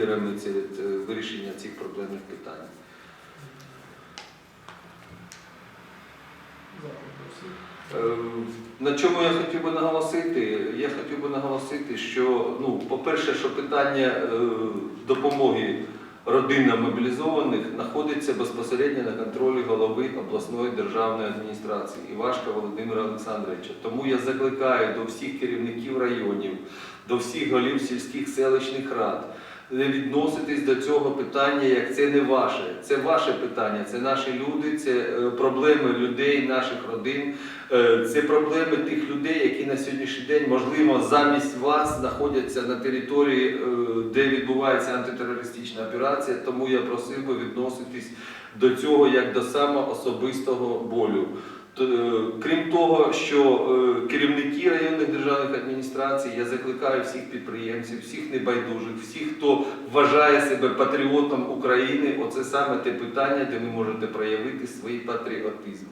лідерами е, вирішення цих проблемних питань. Е, На чому я хотів би наголосити? Я хотів би наголосити, що, ну, по-перше, що питання е, допомоги родинам мобілізованих знаходиться безпосередньо на контролі голови обласної державної адміністрації Івашка Володимира Олександровича. Тому я закликаю до всіх керівників районів, до всіх голів сільських селищних рад не відноситись до цього питання, як це не ваше. Це ваше питання, це наші люди, це е, проблеми людей, наших родин. Е, Це проблеми тих людей, які на сьогоднішній день, можливо, замість вас знаходяться на території, е, де відбувається антитерористична операція. Тому я просив би відноситись до цього як до самого особистого болю. Крім того, що керівники районних державних адміністрацій, я закликаю всіх підприємців, всіх небайдужих, всіх, хто вважає себе патріотом України, оце саме те питання, де ви можете проявити свій патріотизм.